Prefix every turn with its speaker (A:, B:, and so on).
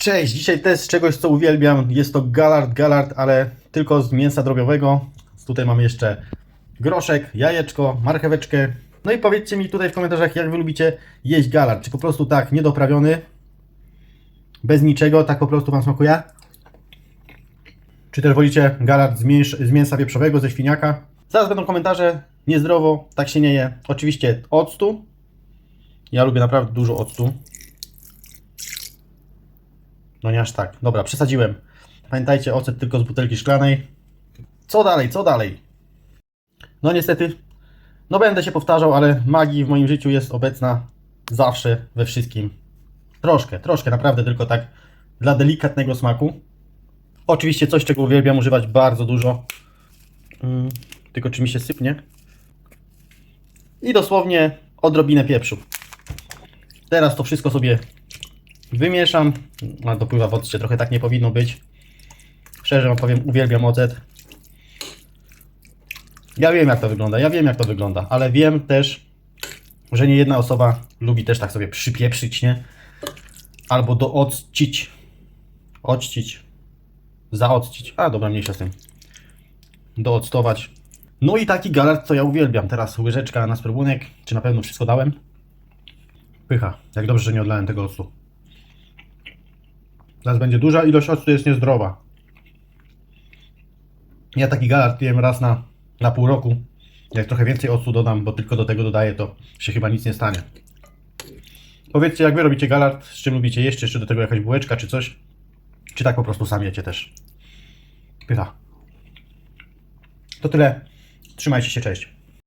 A: Cześć, dzisiaj test czegoś, co uwielbiam. Jest to Galard, Galard, ale tylko z mięsa drobiowego. Tutaj mamy jeszcze groszek, jajeczko, marcheweczkę. No i powiedzcie mi tutaj w komentarzach, jak wy lubicie jeść Galard. Czy po prostu tak, niedoprawiony, bez niczego, tak po prostu wam smakuje? Czy też wolicie Galard z, mięs z mięsa wieprzowego, ze świniaka? Zaraz będą komentarze. Niezdrowo, tak się nie je. Oczywiście octu. Ja lubię naprawdę dużo octu. No nie aż tak. Dobra, przesadziłem. Pamiętajcie, ocet tylko z butelki szklanej. Co dalej, co dalej? No niestety, no będę się powtarzał, ale magii w moim życiu jest obecna zawsze, we wszystkim. Troszkę, troszkę, naprawdę tylko tak dla delikatnego smaku. Oczywiście coś, czego uwielbiam używać bardzo dużo. Mm, tylko czy mi się sypnie? I dosłownie odrobinę pieprzu. Teraz to wszystko sobie wymieszam. Ale dopływa w occie, trochę tak nie powinno być. Szczerze wam powiem, uwielbiam ocet. Ja wiem jak to wygląda, ja wiem jak to wygląda, ale wiem też, że nie jedna osoba lubi też tak sobie przypieprzyć, nie? Albo dooccić. Occić. Zaoccić. A dobra, mniejsza z tym. Dooctować. No i taki galard, co ja uwielbiam. Teraz łyżeczka na spróbunek. Czy na pewno wszystko dałem? Pycha. Jak dobrze, że nie odlałem tego octu. Teraz będzie duża ilość octu, jest niezdrowa. Ja taki galard piłem raz na, na pół roku. Jak trochę więcej octu dodam, bo tylko do tego dodaję, to się chyba nic nie stanie. Powiedzcie, jak wy robicie galard, z czym lubicie jeść, jeszcze do tego jakaś bułeczka, czy coś? Czy tak po prostu sami jecie też? Pycha. To tyle. Trzymajcie się, cześć.